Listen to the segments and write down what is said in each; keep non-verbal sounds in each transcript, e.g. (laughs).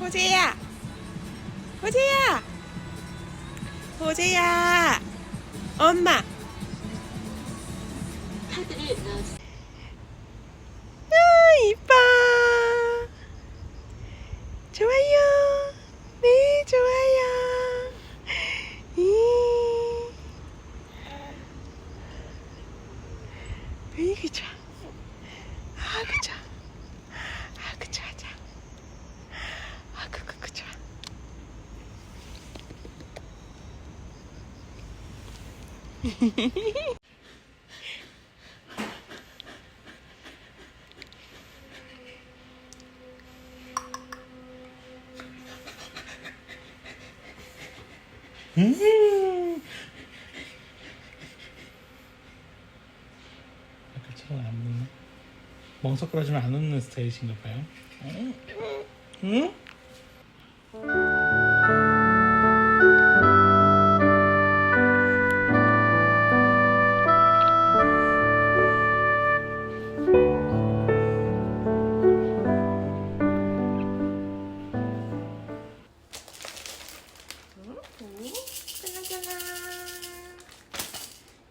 호재야 호재야! 호재야! 엄마. 아 이뻐! 좋아요! 네 좋아요 이 이거 좋아 아그 좋아 아그 좋아 좋아 아그 그그 좋아 음. 아까 처럼 안 웃네. 멍석거려주면 안 웃는 스타일이신가 봐요. 응? 응?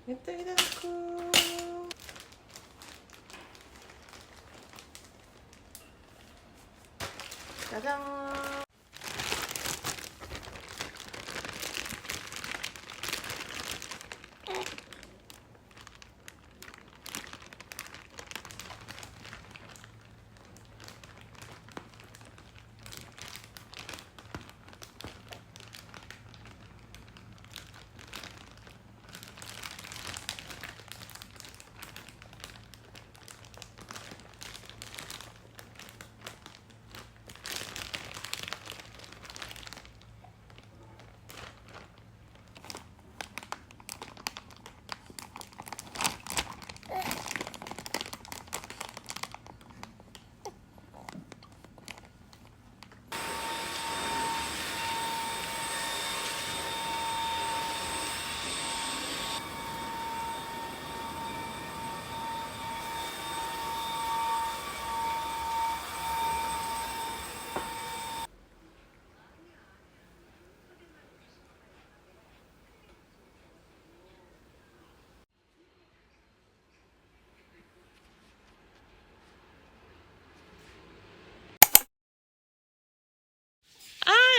냅떡이다 놓고. 짜잔. 아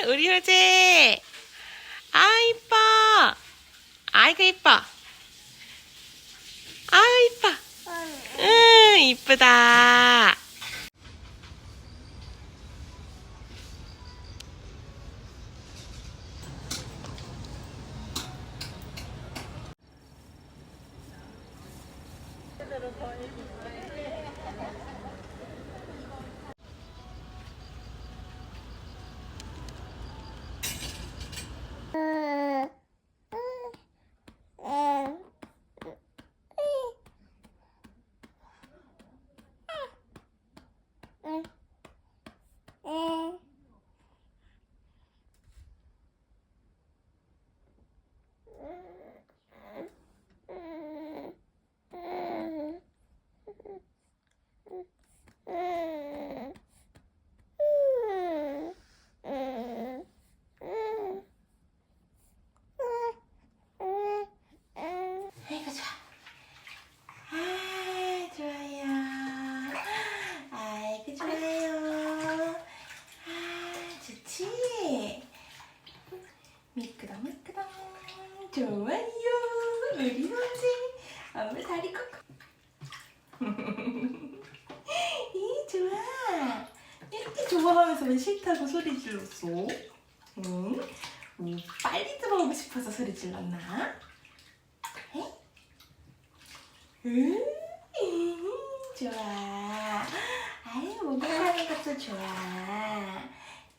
우리 효재 아 이뻐. 아이고 이뻐. 아 이뻐. 응 이쁘다 좋아. 아 좋아요. 아이고 좋아요. 아 좋지. 미끄덩 미끄덩 좋아요. 우리 호지 엄마 다리 kokkok이 (laughs) 좋아. 이렇게 좋아하면서 왜 싫다고 소리 질렀어? 응? 음, 빨리 들어오고 싶어서 소리 질렀나? 음, 좋아. 아유, 목욕하는 것도 좋아.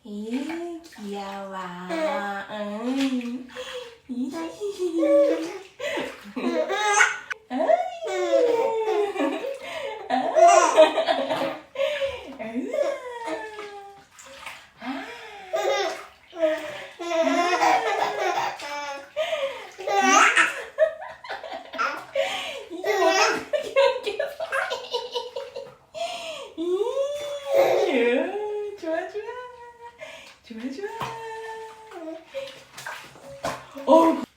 이 귀여워. 음. 이 예, 좋아 좋아 좋아 좋아. 어.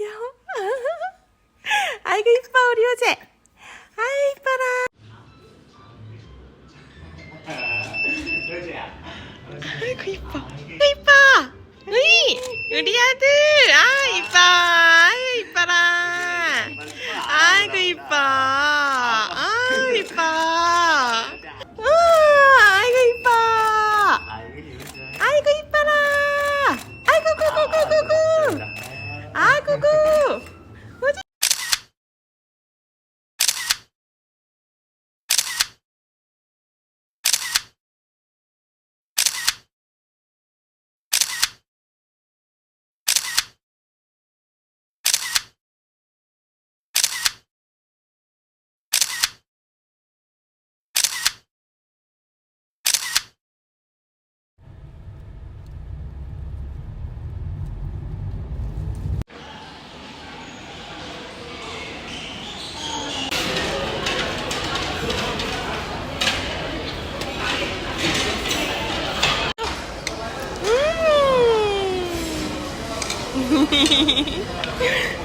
귀여워. (laughs) 아이고 이뻐 우리 호재 아이 이뻐라. 아이고 이뻐. 이뻐. 으이 우리 아들. 아 이뻐 아유 이뻐라 아이고 이뻐 아유 이뻐 우 아이고 이뻐 아이고 이뻐라 아이고 구구구구구 아구구 호재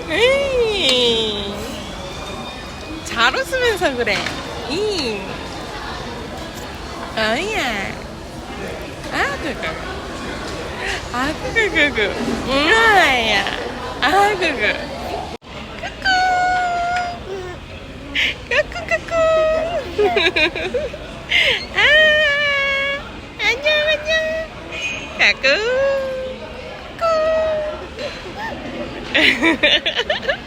에이, 잘 웃으면서 그래. 이. 어이야. 아그그. 아그그그그. 응아야. 아그그. 꾸꾸꾸꾸. 아, 안녕, 안녕. 까꾸. 꾸. (laughs)